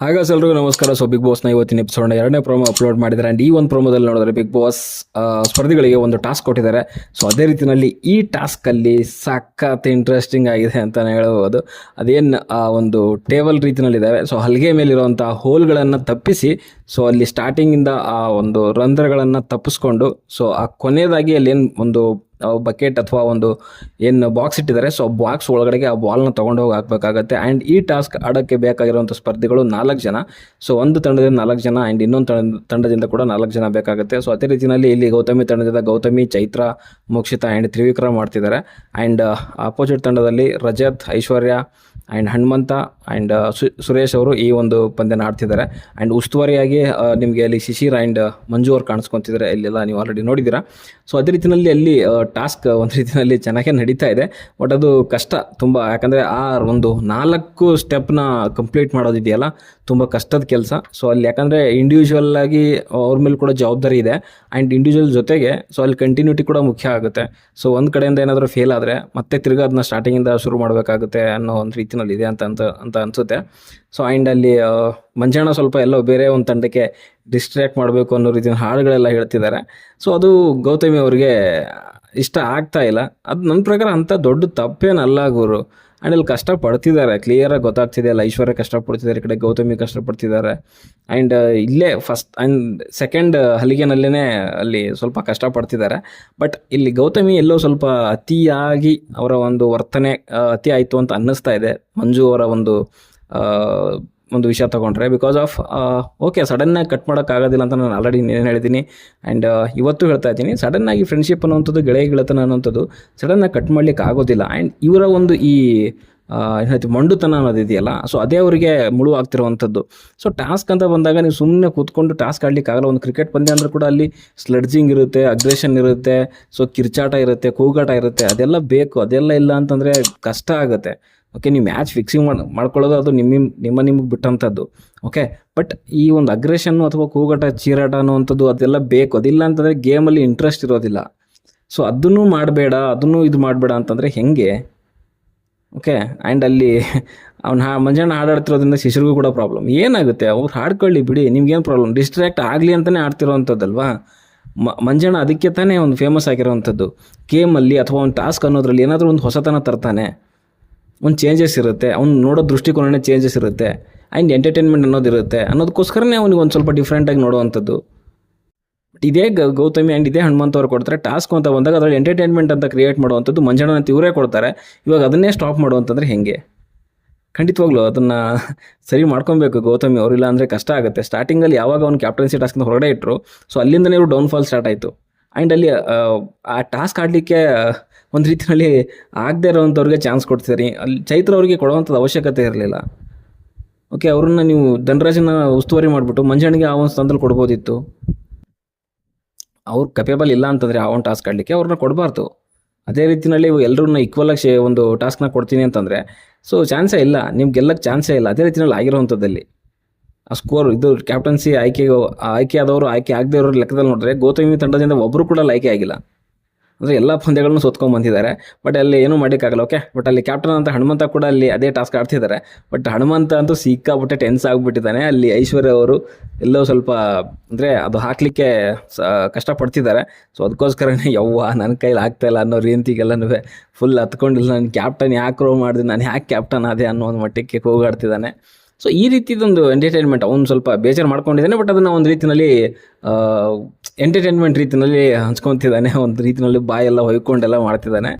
ಹಾಗ ಎಲ್ರಿಗೂ ನಮಸ್ಕಾರ. ಸೊ ಬಿಗ್ ಬಾಸ್ನ ಇವತ್ತಿನ ಎಪಿಸೋಡ್ನ ಎರಡನೇ ಪ್ರೋಮೋ ಅಪ್ಲೋಡ್ ಮಾಡಿದ್ದಾರೆ. ಆ್ಯಂಡ್ ಈ ಒಂದು ಪ್ರೋಮೋದಲ್ಲಿ ನೋಡಿದ್ರೆ ಬಿಗ್ ಬಾಸ್ ಸ್ಪರ್ಧಿಗಳಿಗೆ ಒಂದು ಟಾಸ್ಕ್ ಕೊಟ್ಟಿದ್ದಾರೆ. ಸೊ ಅದೇ ರೀತಿಯಲ್ಲಿ ಈ ಟಾಸ್ಕಲ್ಲಿ ಸಖತ್ ಇಂಟ್ರೆಸ್ಟಿಂಗ್ ಆಗಿದೆ ಅಂತಲೇ ಹೇಳ್ಬೋದು. ಅದೇನು, ಆ, ಒಂದು ಟೇಬಲ್ ರೀತಿಯಲ್ಲಿದ್ದಾವೆ ಸೊ ಹಲ್ಗೆ ಮೇಲಿರುವಂಥ ಹೋಲ್ಗಳನ್ನು ತಪ್ಪಿಸಿ ಸೊ ಅಲ್ಲಿ ಸ್ಟಾರ್ಟಿಂಗಿಂದ ಆ, ಒಂದು ರಂಧ್ರಗಳನ್ನು ತಪ್ಪಿಸ್ಕೊಂಡು ಸೊ ಆ ಕೊನೆಯದಾಗಿ ಅಲ್ಲಿ ಏನು ಒಂದು ಬಕೆಟ್ ಅಥವಾ ಒಂದು ಏನು ಬಾಕ್ಸ್ ಇಟ್ಟಿದ್ದಾರೆ. ಸೊ ಬಾಕ್ಸ್ ಒಳಗಡೆಗೆ ಆ ಬಾಲ್ನ ತೊಗೊಂಡು ಹೋಗಿ ಹಾಕಬೇಕಾಗತ್ತೆ. ಆ್ಯಂಡ್ ಈ ಟಾಸ್ಕ್ ಆಡೋಕ್ಕೆ ಬೇಕಾಗಿರುವಂಥ ಸ್ಪರ್ಧಿಗಳು ನಾಲ್ಕು ಜನ. ಸೊ ಒಂದು ತಂಡದಿಂದ ನಾಲ್ಕು ಜನ ಆ್ಯಂಡ್ ಇನ್ನೊಂದು ತಂಡ, ತಂಡದಿಂದ ಕೂಡ ನಾಲ್ಕು ಜನ ಬೇಕಾಗುತ್ತೆ. ಸೊ ಅದೇ ರೀತಿಯಲ್ಲಿ ಇಲ್ಲಿ ಗೌತಮಿ ತಂಡದಿಂದ ಗೌತಮಿ, ಚೈತ್ರ, ಮೋಕ್ಷಿತ ಆ್ಯಂಡ್ ತ್ರಿವಿಕ್ರಮ್ ಮಾಡ್ತಿದ್ದಾರೆ. ಆ್ಯಂಡ್ ಅಪೋಸಿಟ್ ತಂಡದಲ್ಲಿ ರಜತ್, ಐಶ್ವರ್ಯ ಆ್ಯಂಡ್ ಹನುಮಂತ ಆ್ಯಂಡ್ ಸುರೇಶ್ ಅವರು ಈ ಒಂದು ಪಂದ್ಯನ ಆಡ್ತಿದ್ದಾರೆ. ಆ್ಯಂಡ್ ಉಸ್ತುವಾರಿಯಾಗಿ ನಿಮಗೆ ಅಲ್ಲಿ ಶಿಶಿರ್ ಆ್ಯಂಡ್ ಮಂಜು ಅವ್ರು ಕಾಣಿಸ್ಕೊತಿದ್ದಾರೆ. ಇಲ್ಲೆಲ್ಲ ನೀವು ಆಲ್ರೆಡಿ ನೋಡಿದ್ದೀರಾ. ಸೊ ಅದೇ ರೀತಿಯಲ್ಲಿ ಅಲ್ಲಿ ಟಾಸ್ಕ್ ಒಂದು ರೀತಿಯಲ್ಲಿ ಚೆನ್ನಾಗೇ ನಡೀತಾ ಇದೆ. ಬಟ್ ಅದು ಕಷ್ಟ ತುಂಬ. ಯಾಕಂದರೆ ಆ ಒಂದು ನಾಲ್ಕು ಸ್ಟೆಪ್ನ ಕಂಪ್ಲೀಟ್ ಮಾಡೋದಿದೆಯಲ್ಲ, ತುಂಬ ಕಷ್ಟದ ಕೆಲಸ. ಸೊ ಅಲ್ಲಿ ಯಾಕಂದರೆ ಇಂಡಿವಿಜುವಲ್ ಆಗಿ ಅವ್ರ ಮೇಲೆ ಕೂಡ ಜವಾಬ್ದಾರಿ ಇದೆ. ಆ್ಯಂಡ್ ಇಂಡಿವಿಜುವಲ್ ಜೊತೆಗೆ ಸೊ ಅಲ್ಲಿ ಕಂಟಿನ್ಯೂಟಿ ಕೂಡ ಮುಖ್ಯ ಆಗುತ್ತೆ. ಸೊ ಒಂದು ಕಡೆಯಿಂದ ಏನಾದರೂ ಫೇಲ್ ಆದರೆ, ಮತ್ತೆ ತಿರ್ಗಾ ಅದನ್ನ ಸ್ಟಾರ್ಟಿಂಗಿಂದ ಶುರು ಮಾಡಬೇಕಾಗುತ್ತೆ ಅನ್ನೋ ಒಂದು ರೀತಿನಲ್ಲಿ ಇದೆ ಅಂತ ಅಂತ ಅಂತ ಅನಿಸುತ್ತೆ. ಸೊ ಆ್ಯಂಡ್ ಅಲ್ಲಿ ಮಂಜಾಣ ಸ್ವಲ್ಪ ಎಲ್ಲೋ ಬೇರೆ ಒಂದು ತಂಡಕ್ಕೆ ಡಿಸ್ಟ್ರ್ಯಾಕ್ಟ್ ಮಾಡಬೇಕು ಅನ್ನೋ ರೀತಿಯ ಹಾಡುಗಳೆಲ್ಲ ಹೇಳ್ತಿದ್ದಾರೆ. ಸೊ ಅದು ಗೌತಮಿ ಅವರಿಗೆ ಇಷ್ಟ ಆಗ್ತಾ ಇಲ್ಲ. ಅದು ನನ್ನ ಪ್ರಕಾರ ಅಂಥ ದೊಡ್ಡ ತಪ್ಪೇನಲ್ಲ ಗುರು. ಆ್ಯಂಡ್ ಇಲ್ಲಿ ಕಷ್ಟಪಡ್ತಿದ್ದಾರೆ ಕ್ಲಿಯರಾಗಿ ಗೊತ್ತಾಗ್ತಿದೆ ಅಲ್ಲ, ಐಶ್ವರ್ಯ ಕಷ್ಟಪಡ್ತಿದ್ದಾರೆ, ಈ ಕಡೆ ಗೌತಮಿ ಕಷ್ಟಪಡ್ತಿದ್ದಾರೆ. ಆ್ಯಂಡ್ ಇಲ್ಲೇ ಫಸ್ಟ್ ಆ್ಯಂಡ್ ಸೆಕೆಂಡ್ ಹಲಿಗೆನಲ್ಲೇ ಅಲ್ಲಿ ಸ್ವಲ್ಪ ಕಷ್ಟಪಡ್ತಿದ್ದಾರೆ. ಬಟ್ ಇಲ್ಲಿ ಗೌತಮಿ ಎಲ್ಲೋ ಸ್ವಲ್ಪ ಅತಿಯಾಗಿ ಅವರ ಒಂದು ವರ್ತನೆ ಅತಿ ಆಯಿತು ಅಂತ ಅನ್ನಿಸ್ತಾ ಇದೆ. ಮಂಜು ಅವರ ಒಂದು ಒಂದು ವಿಷಯ ತೊಗೊಂಡ್ರೆ. ಬಿಕಾಸ್ ಆಫ್ ಓಕೆ ಸಡನ್ನಾಗಿ ಕಟ್ ಮಾಡೋಕ್ಕಾಗೋದಿಲ್ಲ ಅಂತ ನಾನು ಆಲ್ರೆಡಿ ಏನು ಹೇಳಿದ್ದೀನಿ. ಆ್ಯಂಡ್ ಇವತ್ತು ಹೇಳ್ತಾ ಇದ್ದೀನಿ ಸಡನ್ನಾಗಿ ಫ್ರೆಂಡ್ಶಿಪ್ ಅನ್ನೋಂಥದ್ದು ಗೆಳೆಯ ಗೆಳೆತನ ಅನ್ನೋಂಥದ್ದು ಸಡನ್ನಾಗಿ ಕಟ್ ಮಾಡ್ಲಿಕ್ಕೆ ಆಗೋದಿಲ್ಲ. ಆ್ಯಂಡ್ ಇವರ ಒಂದು ಈ ಹೇಳ್ತೀವಿ, ಮಂಡುತನ ಅನ್ನೋದು ಇದೆಯಲ್ಲ ಸೊ ಅದೇ ಅವರಿಗೆ ಮುಳು ಆಗ್ತಿರುವಂಥದ್ದು ಸೊ ಟಾಸ್ಕ್ ಅಂತ ಬಂದಾಗ ನೀವು ಸುಮ್ಮನೆ ಕೂತ್ಕೊಂಡು ಟಾಸ್ಕ್ ಆಡ್ಲಿಕ್ಕೆ ಆಗಲ್ಲ. ಒಂದು ಕ್ರಿಕೆಟ್ ಪಂದ್ಯ ಅಂದರೆ ಕೂಡ ಅಲ್ಲಿ ಸ್ಲಡ್ಜಿಂಗ್ ಇರುತ್ತೆ ಅಗ್ರೆಷನ್ ಇರುತ್ತೆ ಸೊ ಕಿರ್ಚಾಟ ಇರುತ್ತೆ, ಕೂಗಾಟ ಇರುತ್ತೆ, ಅದೆಲ್ಲ ಬೇಕು, ಅದೆಲ್ಲ ಇಲ್ಲ ಅಂತಂದರೆ ಕಷ್ಟ ಆಗುತ್ತೆ. ಓಕೆ ನೀವು ಮ್ಯಾಚ್ ಫಿಕ್ಸಿಂಗ್ ಮಾಡಿ, ಮಾಡ್ಕೊಳ್ಳೋದು ಅದು ನಿಮ್ಮ ನಿಮ್ಮ ನಿಮಗೆ ಬಿಟ್ಟಂಥದ್ದು ಓಕೆ ಬಟ್ ಈ ಒಂದು ಅಗ್ರೆಷನ್ನು ಅಥವಾ ಕೂಗಾಟ, ಚೀರಾಟ ಅನ್ನುವಂಥದ್ದು ಅದೆಲ್ಲ ಬೇಕು. ಅದಿಲ್ಲ ಅಂತಂದರೆ ಗೇಮಲ್ಲಿ ಇಂಟ್ರೆಸ್ಟ್ ಇರೋದಿಲ್ಲ. ಸೊ ಅದನ್ನು ಮಾಡಬೇಡ, ಅದನ್ನು ಇದು ಮಾಡಬೇಡ ಅಂತಂದರೆ ಹೆಂಗೆ? ಓಕೆ ಆ್ಯಂಡ್ ಅಲ್ಲಿ ಅವ್ನು ಹಾ, ಮಂಜಣ್ಣ ಹಾಡಾಡ್ತಿರೋದ್ರಿಂದ ಶಿಶುರಿಗೂ ಕೂಡ ಪ್ರಾಬ್ಲಮ್ ಏನಾಗುತ್ತೆ? ಅವ್ರು ಹಾಡ್ಕೊಳ್ಳಿ ಬಿಡಿ, ನಿಮ್ಗೇನು ಪ್ರಾಬ್ಲಮ್ ಡಿಸ್ಟ್ರ್ಯಾಕ್ಟ್ ಆಗಲಿ ಅಂತಲೇ ಆಡ್ತಿರೋವಂಥದ್ದಲ್ವಾ ಮ, ಮಂಜಣ್ಣ ಅದಕ್ಕೆ ತಾನೇ ಒಂದು ಫೇಮಸ್ ಆಗಿರೋವಂಥದ್ದು ಗೇಮಲ್ಲಿ ಅಥವಾ ಒಂದು ಟಾಸ್ಕ್ ಅನ್ನೋದ್ರಲ್ಲಿ ಏನಾದರೂ ಒಂದು ಹೊಸತನ ತರ್ತಾನೆ. ಒಂದು ಚೇಂಜಸ್ ಇರುತ್ತೆ, ಅವ್ನು ನೋಡೋ ದೃಷ್ಟಿಕೋನನೇ ಚೇಂಜಸ್ ಇರುತ್ತೆ ಆ್ಯಂಡ್ ಎಂಟರ್ಟೈನ್ಮೆಂಟ್ ಅನ್ನೋದಿರುತ್ತೆ ಅನ್ನೋದಕ್ಕೋಸ್ಕರನೇ ಅವ್ನಿಗೆ ಒಂದು ಸ್ವಲ್ಪ ಡಿಫ್ರೆಂಟಾಗಿ ನೋಡುವಂಥದ್ದು. ಇದೇ ಗೌತಮಿ ಆ್ಯಂಡ್ ಇದೇ ಹನುಮಂತ ಅವ್ರು ಕೊಡ್ತಾರೆ ಟಾಸ್ಕ್ ಅಂತ ಬಂದಾಗ ಅದರಲ್ಲಿ ಎಂಟರ್ಟೈನ್ಮೆಂಟ್ ಅಂತ ಕ್ರಿಯೇಟ್ ಮಾಡುವಂಥದ್ದು ಮಂಜಣ್ಣ ಅಂತ ಇವರೇ ಕೊಡ್ತಾರೆ, ಇವಾಗ ಅದನ್ನೇ ಸ್ಟಾಪ್ ಮಾಡುವಂತಂದ್ರೆ ಹೆಂಗೆ? ಖಂಡಿತವಾಗ್ಲೂ ಅದನ್ನು ಸರಿ ಮಾಡ್ಕೊಬೇಕು ಗೌತಮಿ ಅವರು ಇಲ್ಲ ಅಂದರೆ ಕಷ್ಟ ಆಗುತ್ತೆ. ಸ್ಟಾರ್ಟಿಂಗಲ್ಲಿ ಯಾವಾಗ ಅವ್ನು ಕ್ಯಾಪ್ಟನ್ಸಿ ಟಾಸ್ಕಿಂದ ಹೊರಗಡೆ ಇಟ್ಟರು ಸೊ ಅಲ್ಲಿಂದನೇ ಇವರು ಡೌನ್ಫಾಲ್ ಸ್ಟಾರ್ಟ್ ಆಯಿತು. ಆ್ಯಂಡ್ ಅಲ್ಲಿ, ಆ ಟಾಸ್ಕ್ ಆಡಲಿಕ್ಕೆ ಒಂದು ರೀತಿಯಲ್ಲಿ ಆಗದೇ ಇರೋವಂಥವ್ರಿಗೆ ಚಾನ್ಸ್ ಕೊಡ್ತೀರಿ ಅಲ್ಲಿ ಚೈತ್ರ ಅವರಿಗೆ ಕೊಡುವಂಥದ್ದು ಅವಶ್ಯಕತೆ ಇರಲಿಲ್ಲ. ಓಕೆ ಅವ್ರನ್ನ ನೀವು ಧನರಾಜನ ಉಸ್ತುವಾರಿ ಮಾಡಿಬಿಟ್ಟು ಮಂಜಣ್ಣಿಗೆ ಆ ಒಂದು ಸ್ಥಾನದಲ್ಲಿ ಕೊಡ್ಬೋದಿತ್ತು. ಅವ್ರು ಕಪೇಬಲ್ ಇಲ್ಲ ಅಂತಂದರೆ ಆ ಒಂದು ಟಾಸ್ಕ್ ಆಡಲಿಕ್ಕೆ ಅವ್ರನ್ನ ಕೊಡಬಾರ್ದು. ಅದೇ ರೀತಿಯಲ್ಲಿ ಎಲ್ಲರನ್ನ ಈಕ್ವಲ್ ಆಗಿ ಒಂದು ಟಾಸ್ಕ್ನ ಕೊಡ್ತೀನಿ ಅಂತಂದರೆ ಸೊ ಚಾನ್ಸೇ ಇಲ್ಲ. ನಿಮ್ಗೆ ಗೆಲ್ಲಕ್ಕೆ ಚಾನ್ಸೇ ಇಲ್ಲ. ಅದೇ ರೀತಿಯಲ್ಲಿ ಆಗಿರೋವಂಥದ್ದಲ್ಲಿ ಆ ಸ್ಕೋರ್ ಇದು ಕ್ಯಾಪ್ಟನ್ಸಿ ಆಯ್ಕೆ ಆಯ್ಕೆ ಆದವರು ಆಯ್ಕೆ ಆಗದೆ ಇರೋ ಲೆಕ್ಕದಲ್ಲಿ ನೋಡಿದ್ರೆ, ಗೌತಮಿ ತಂಡದಿಂದ ಒಬ್ಬರು ಕೂಡ ಆಯ್ಕೆ ಆಗಿಲ್ಲ. ಅಂದರೆ ಎಲ್ಲ ಪಂದ್ಯಗಳನ್ನು ಸೋತ್ಕೊಂಡು ಬಂದಿದ್ದಾರೆ. ಬಟ್ ಅಲ್ಲಿ ಏನೂ ಮಾಡೋಕ್ಕಾಗಲ್ಲ ಓಕೆ ಬಟ್ ಅಲ್ಲಿ ಕ್ಯಾಪ್ಟನ್ ಅಂತ ಹನುಮಂತ ಕೂಡ ಅಲ್ಲಿ ಅದೇ ಟಾಸ್ಕ್ ಆಡ್ತಿದ್ದಾರೆ. ಬಟ್ ಹನುಮಂತ ಅಂತೂ ಸಿಕ್ಕಾಬಿಟ್ಟೆ ಟೆನ್ಸ್ ಆಗಿಬಿಟ್ಟಿದ್ದಾನೆ. ಅಲ್ಲಿ ಐಶ್ವರ್ಯ ಅವರು ಎಲ್ಲೋ ಸ್ವಲ್ಪ, ಅಂದರೆ ಅದು ಹಾಕಲಿಕ್ಕೆ ಕಷ್ಟಪಡ್ತಿದ್ದಾರೆ. ಸೊ ಅದಕ್ಕೋಸ್ಕರನೇ ಯವ್ವ ನನ್ನ ಕೈಲಿ ಆಗ್ತಾಯಿಲ್ಲ ಅನ್ನೋ ರೀತಿಗೆಲ್ಲನೂ ಫುಲ್ ಹತ್ಕೊಂಡಿಲ್ಲ. ನಾನು ಕ್ಯಾಪ್ಟನ್ ಯಾಕೆ ರೋ ಮಾಡಿದೆ, ನಾನು ಯಾಕೆ ಕ್ಯಾಪ್ಟನ್ ಅದೇ ಅನ್ನೋ ಒಂದು ಮಟ್ಟಕ್ಕೆ ಕೂಗಾಡ್ತಿದ್ದಾನೆ. ಸೊ ಈ ರೀತಿದೊಂದು ಎಂಟರ್ಟೈನ್ಮೆಂಟ್ ಅವ್ನು ಸ್ವಲ್ಪ ಬೇಜಾರು ಮಾಡ್ಕೊಂಡಿದ್ದಾನೆ. ಬಟ್ ಅದನ್ನು ಒಂದು ರೀತಿಯಲ್ಲಿ ಎಂಟರ್ಟೈನ್ಮೆಂಟ್ ರೀತಿಯಲ್ಲಿ ಹಂಚ್ಕೊತಿದ್ದಾನೆ, ಒಂದು ರೀತಿಯಲ್ಲಿ ಬಾಯೆಲ್ಲ ಹೊಯ್ಕೊಂಡೆಲ್ಲ ಮಾಡ್ತಿದ್ದಾನೆ.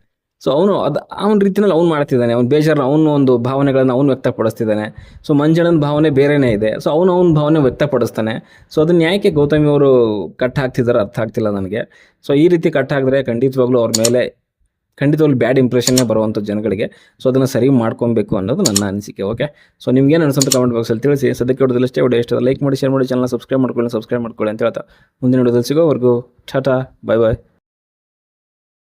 ಸೊ ಅವನು ಅದು, ಅವನ ರೀತಿಯಲ್ಲಿ ಅವ್ನು ಮಾಡ್ತಿದ್ದಾನೆ. ಅವ್ನು ಬೇಜಾರು ಅವನು ಒಂದು ಭಾವನೆಗಳನ್ನು ಅವನು ವ್ಯಕ್ತಪಡಿಸ್ತಿದ್ದಾನೆ. ಸೊ ಮಂಜಣ್ಣನ ಭಾವನೆ ಬೇರೆನೇ ಇದೆ. ಸೊ ಅವನು ಅವನ ಭಾವನೆ ವ್ಯಕ್ತಪಡಿಸ್ತಾನೆ. ಸೊ ಅದನ್ನ ಯಾಕೆ ಗೌತಮಿ ಅವರು ಕಟ್ ಹಾಕ್ತಿದ್ದಾರೆ ಅರ್ಥ ಆಗ್ತಿಲ್ಲ ನನಗೆ. ಸೊ ಈ ರೀತಿ ಕಟ್ ಹಾಕಿದ್ರೆ ಖಂಡಿತವಾಗ್ಲೂ ಅವ್ರ ಮೇಲೆ ಖಂಡಿತವಾಗ್ಲೂ ಬ್ಯಾಡ್ ಇಂಪ್ರೆಷನ್ನೇ ಬರುವಂಥ ಜನಗಳಿಗೆ. ಸೊ ಅದನ್ನು ಸರಿ ಮಾಡ್ಕೊಬೇಕು ಅನ್ನೋದು ನನ್ನ ಅನಿಸಿಕೆ ಓಕೆ ಸೊ ನಿಮ್ಗೇನು ಅನಿಸುತ್ತೆ ಕಮೆಂಟ್ ಬಾಕ್ಸಲ್ಲಿ ತಿಳಿಸಿ. ಸದ್ಯಕ್ಕೆ ಹೊಡೆದಲ್ಲಿ ಇಷ್ಟೇ ವಿಡಿಯೋ ಇಷ್ಟ ಲೈಕ್ ಮಾಡಿ ಶೇರ್ ಮಾಡಿ ಚಾನಲ್ ಸಬ್ಸ್ಕ್ರೈಬ್ ಮಾಡ್ಕೊಳ್ಳಿ. ಸಬ್ಸ್ಕ್ರೈಬ್ ಮಾಡ್ಕೊಳ್ಳಿ ಅಂತ ಹೇಳ್ತಾ ಮುಂದಿನ ವಿಡಿಯೋದಲ್ಲಿ ಸಿಗೋವರೆಗೂ ಟಾಟಾ ಬಾಯ್ ಬಾಯ್